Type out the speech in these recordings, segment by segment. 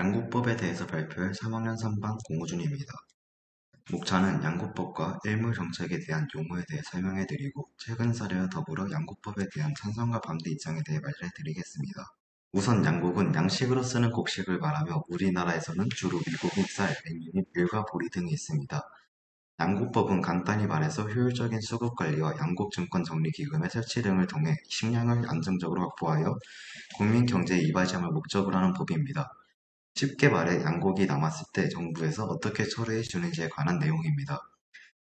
양국법에 대해서 발표할 3학년 3반 공우준입니다. 목차는 양국법과 일물정책에 대한 용어에 대해 설명해드리고 최근 사례와 더불어 양국법에 대한 찬성과 반대 입장에 대해 말해드리겠습니다. 우선 양국은 양식으로 쓰는 곡식을 말하며 우리나라에서는 주로 미국인 쌀, 냉면이 밀과 보리 등이 있습니다. 양국법은 간단히 말해서 효율적인 수급 관리와 양국증권 정리기금의 설치 등을 통해 식량을 안정적으로 확보하여 국민 경제에 이바지함을 목적으로 하는 법입니다. 쉽게 말해 양곡이 남았을 때 정부에서 어떻게 처리해 주는지에 관한 내용입니다.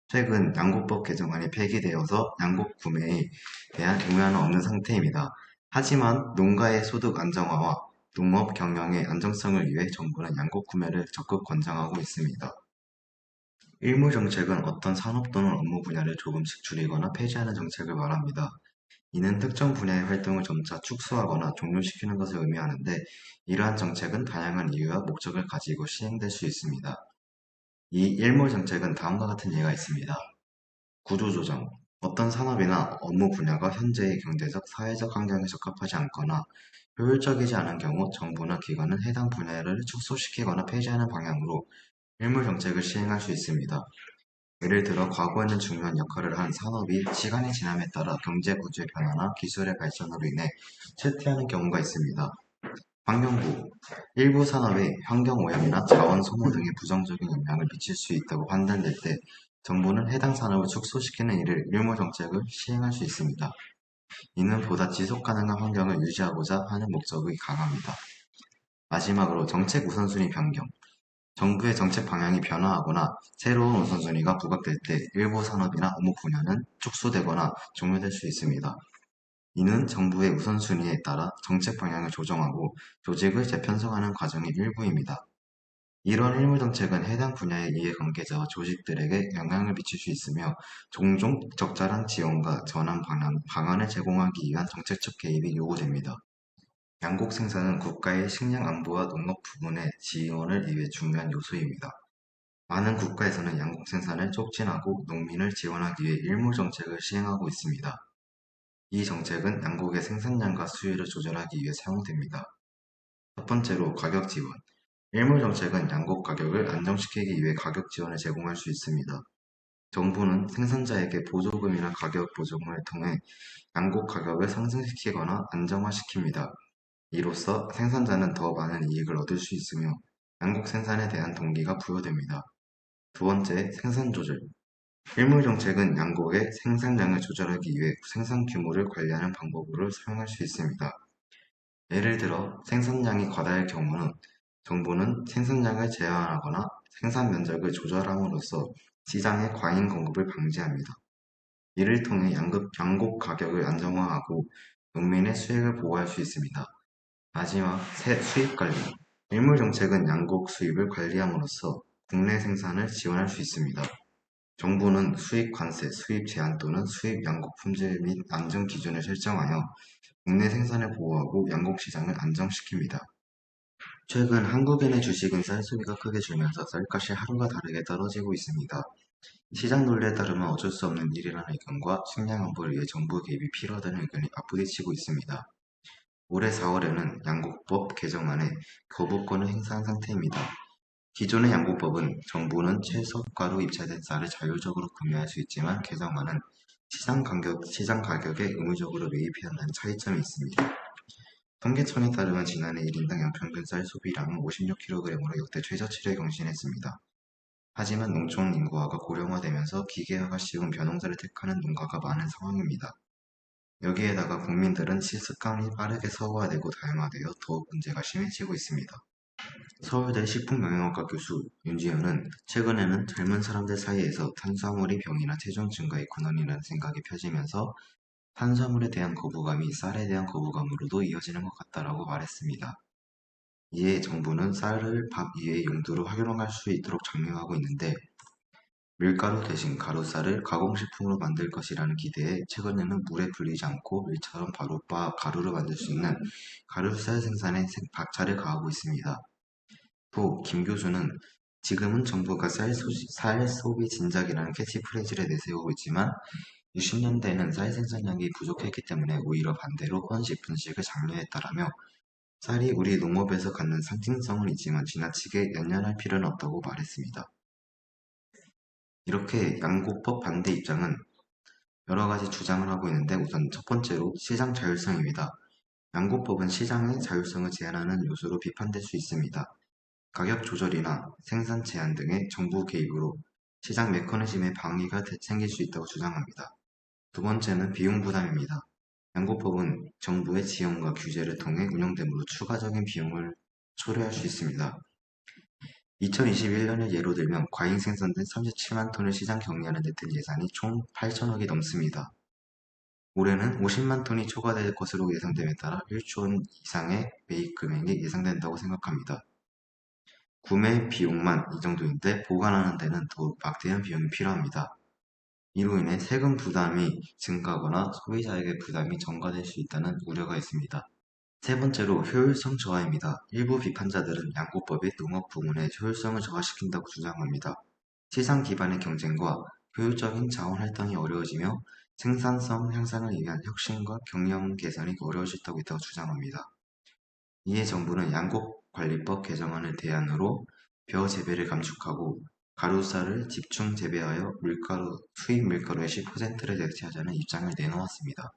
최근 양곡법 개정안이 폐기되어서 양곡 구매에 대한 의무화는 없는 상태입니다. 하지만 농가의 소득 안정화와 농업 경영의 안정성을 위해 정부는 양곡 구매를 적극 권장하고 있습니다. 일무 정책은 어떤 산업 또는 업무 분야를 조금씩 줄이거나 폐지하는 정책을 말합니다. 이는 특정 분야의 활동을 점차 축소하거나 종료시키는 것을 의미하는데 이러한 정책은 다양한 이유와 목적을 가지고 시행될 수 있습니다. 이 일몰 정책은 다음과 같은 예가 있습니다. 구조조정 어떤 산업이나 업무 분야가 현재의 경제적, 사회적 환경에 적합하지 않거나 효율적이지 않은 경우 정부나 기관은 해당 분야를 축소시키거나 폐지하는 방향으로 일몰 정책을 시행할 수 있습니다. 예를 들어 과거에는 중요한 역할을 한 산업이 시간이 지남에 따라 경제 구조의 변화나 기술의 발전으로 인해 쇠퇴하는 경우가 있습니다. 환경부 일부 산업의 환경오염이나 자원 소모 등의 부정적인 영향을 미칠 수 있다고 판단될 때 정부는 해당 산업을 축소시키는 일을 일모 정책을 시행할 수 있습니다. 이는 보다 지속 가능한 환경을 유지하고자 하는 목적이 강합니다. 마지막으로 정책 우선순위 변경 정부의 정책 방향이 변화하거나 새로운 우선순위가 부각될 때 일부 산업이나 업무 분야는 축소되거나 종료될 수 있습니다. 이는 정부의 우선순위에 따라 정책 방향을 조정하고 조직을 재편성하는 과정의 일부입니다. 이러한 일물정책은 해당 분야의 이해관계자와 조직들에게 영향을 미칠 수 있으며 종종 적절한 지원과 전환 방안, 방안을 제공하기 위한 정책적 개입이 요구됩니다. 양곡 생산은 국가의 식량 안보와 농업 부문의 지원을 위해 중요한 요소입니다. 많은 국가에서는 양곡 생산을 촉진하고 농민을 지원하기 위해 일몰 정책을 시행하고 있습니다. 이 정책은 양곡의 생산량과 수요를 조절하기 위해 사용됩니다. 첫 번째로 가격 지원. 일몰 정책은 양곡 가격을 안정시키기 위해 가격 지원을 제공할 수 있습니다. 정부는 생산자에게 보조금이나 가격 보조금을 통해 양곡 가격을 상승시키거나 안정화시킵니다. 이로써 생산자는 더 많은 이익을 얻을 수 있으며 양국 생산에 대한 동기가 부여됩니다. 두 번째, 생산 조절. 일물 정책은 양국의 생산량을 조절하기 위해 생산 규모를 관리하는 방법으로 사용할 수 있습니다. 예를 들어 생산량이 과다할 경우는 정부는 생산량을 제한하거나 생산 면적을 조절함으로써 시장의 과잉 공급을 방지합니다. 이를 통해 양극, 양곡 가격을 안정화하고 농민의 수익을 보호할 수 있습니다. 마지막, 수입 관리. 일물 정책은 양곡 수입을 관리함으로써 국내 생산을 지원할 수 있습니다. 정부는 수입 관세, 수입 제한 또는 수입 양곡 품질 및 안정 기준을 설정하여 국내 생산을 보호하고 양곡 시장을 안정시킵니다. 최근 한국인의 주식은 쌀 소비가 크게 줄면서 쌀값이 하루가 다르게 떨어지고 있습니다. 시장 논리에 따르면 어쩔 수 없는 일이라는 의견과 식량 안보를 위해 정부 개입이 필요하다는 의견이 맞부딪히고 있습니다. 올해 4월에는 양국법 개정안에 거부권을 행사한 상태입니다. 기존의 양국법은 정부는 최저가로 입찰된 쌀을 자율적으로 구매할 수 있지만 개정안은 시장 가격, 시장 가격에 의무적으로 매입해야 한다는 차이점이 있습니다. 통계청에 따르면 지난해 1인당 연평균 쌀 소비량은 56kg으로 역대 최저치를 경신했습니다. 하지만 농촌 인구화가 고령화되면서 기계화가 쉬운 변홍사를 택하는 농가가 많은 상황입니다. 여기에다가 국민들은 식습관이 빠르게 서구화되고 다양화되어 더욱 문제가 심해지고 있습니다. 서울대 식품영양학과 교수 윤지현은 최근에는 젊은 사람들 사이에서 탄수화물이 병이나 체중 증가의 근원이라는 생각이 펴지면서 탄수화물에 대한 거부감이 쌀에 대한 거부감으로도 이어지는 것 같다라고 말했습니다. 이에 정부는 쌀을 밥 위의 용도로 활용할 수 있도록 장려하고 있는데 밀가루 대신 가루쌀을 가공식품으로 만들 것이라는 기대에 최근에는 물에 불리지 않고 밀처럼 바로 바 가루를 만들 수 있는 가루쌀 생산에 박차를 가하고 있습니다. 또 김 교수는 지금은 정부가 쌀, 소지, 쌀 소비 진작이라는 캐치프레이즈를 내세우고 있지만 60년대에는 쌀 생산량이 부족했기 때문에 오히려 반대로 혼식 분식을 장려했다라며 쌀이 우리 농업에서 갖는 상징성은 있지만 지나치게 연연할 필요는 없다고 말했습니다. 이렇게 양곡법 반대 입장은 여러 가지 주장을 하고 있는데 우선 첫 번째로 시장 자율성입니다. 양곡법은 시장의 자율성을 제한하는 요소로 비판될 수 있습니다. 가격 조절이나 생산 제한 등의 정부 개입으로 시장 메커니즘에 방해가 생길 수 있다고 주장합니다. 두 번째는 비용 부담입니다. 양곡법은 정부의 지원과 규제를 통해 운영되므로 추가적인 비용을 초래할 수 있습니다. 2021년을 예로 들면 과잉 생산된 37만 톤을 시장 격리하는 데 든 예산이 총 8천억이 넘습니다. 올해는 50만 톤이 초과될 것으로 예상됨에 따라 1조 원 이상의 매입 금액이 예상된다고 생각합니다. 구매 비용만 이 정도인데 보관하는 데는 더 막대한 비용이 필요합니다. 이로 인해 세금 부담이 증가하거나 소비자에게 부담이 전가될 수 있다는 우려가 있습니다. 세 번째로 효율성 저하입니다. 일부 비판자들은 양곡법이 농업 부문의 효율성을 저하시킨다고 주장합니다. 시장 기반의 경쟁과 효율적인 자원 활동이 어려워지며 생산성 향상을 위한 혁신과 경영 개선이 어려울 수 있다고 주장합니다. 이에 정부는 양곡관리법 개정안을 대안으로 벼 재배를 감축하고 가루쌀을 집중 재배하여 밀가루, 수입 밀가루의 10%를 대체하자는 입장을 내놓았습니다.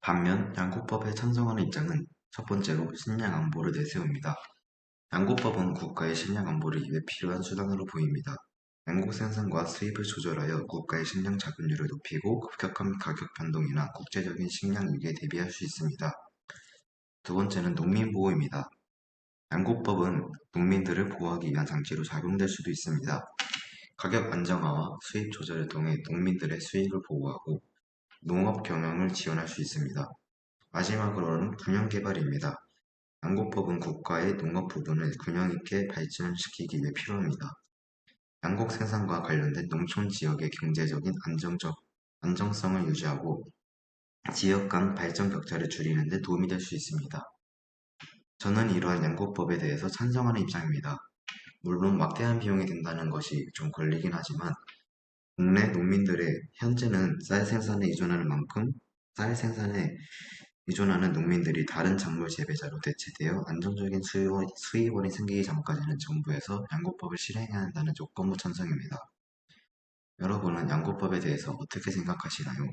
반면 양곡법에 찬성하는 입장은 첫 번째로 식량 안보를 내세웁니다. 양곡법은 국가의 식량 안보를 위해 필요한 수단으로 보입니다. 양곡 생산과 수입을 조절하여 국가의 식량 자금률을 높이고 급격한 가격 변동이나 국제적인 식량 위기에 대비할 수 있습니다. 두 번째는 농민보호입니다. 양곡법은 농민들을 보호하기 위한 장치로 작용될 수도 있습니다. 가격 안정화와 수입 조절을 통해 농민들의 수익을 보호하고 농업 경영을 지원할 수 있습니다. 마지막으로는 균형 개발입니다. 양곡법은 국가의 농업 부분을 균형 있게 발전시키기 위해 필요합니다. 양곡 생산과 관련된 농촌 지역의 경제적인 안정적, 안정성을 유지하고 지역 간 발전 격차를 줄이는 데 도움이 될 수 있습니다. 저는 이러한 양곡법에 대해서 찬성하는 입장입니다. 물론 막대한 비용이 든다는 것이 좀 걸리긴 하지만 국내 농민들의 현재는 쌀 생산에 의존하는 만큼 쌀 생산에 의존하는 농민들이 다른 작물 재배자로 대체되어 안정적인 수입원, 수입원이 생기기 전까지는 정부에서 양곡법을 실행해야 한다는 조건부 찬성입니다. 여러분은 양곡법에 대해서 어떻게 생각하시나요?